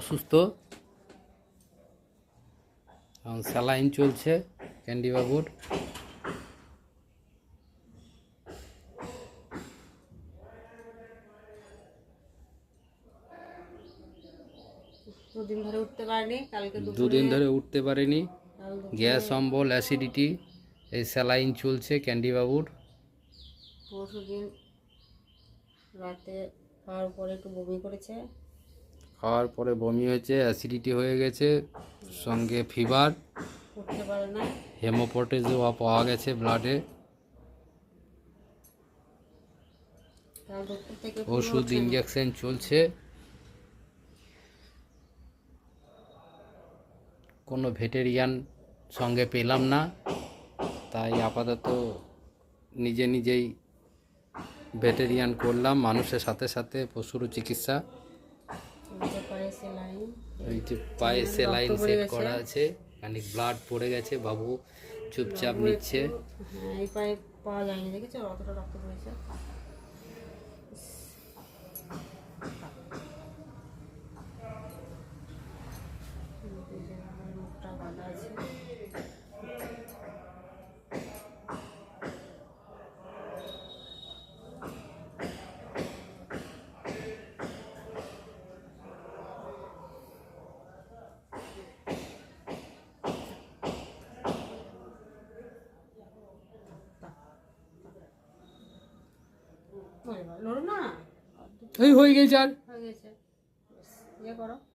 অসুস্থ। এখন স্যালাইন চলছে ক্যান্ডি বাবুর। দুদিন ধরে উঠতে পারেনি কালকে দুদিন ধরে উঠতে পারেনি। গ্যাস অম্বল অ্যাসিডিটি এই স্যালাইন চলছে ক্যান্ডি বাবুর। পরশু দিন রাতে খাওয়ার পরে একটু বমি করেছে। খাওয়ার পরে বমি হয়েছে অ্যাসিডিটি হয়ে গেছে, সঙ্গে ফিভার হেমোপটেজও পাওয়া গেছে ব্লাডে ওষুধ ইঞ্জেকশন চলছে। কোনো ভেটেরিয়ান সঙ্গে পেলাম না, তাই আপাতত নিজে নিজেই ভেটেরিয়ান করলাম, মানুষের সাথে সাথে পশুরও চিকিৎসা। এই যে পায়ে সেলাইন সেট করা আছে খানিক ব্লাড পড়ে গেছে বাবু চুপচাপ নিচ্ছে। হ্যাঁ এই পায়ে পাওয়া যায়নি দেখেছ? অতটা রক্ত পড়েছে। এই হয়ে গেছে আর। হয়ে গেছে। ইয়ে করো।